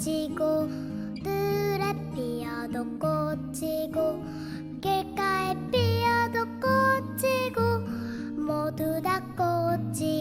지고 들에 피어도 꽂히고 길가에 피어도 꽂히고 모두 다 꽂히고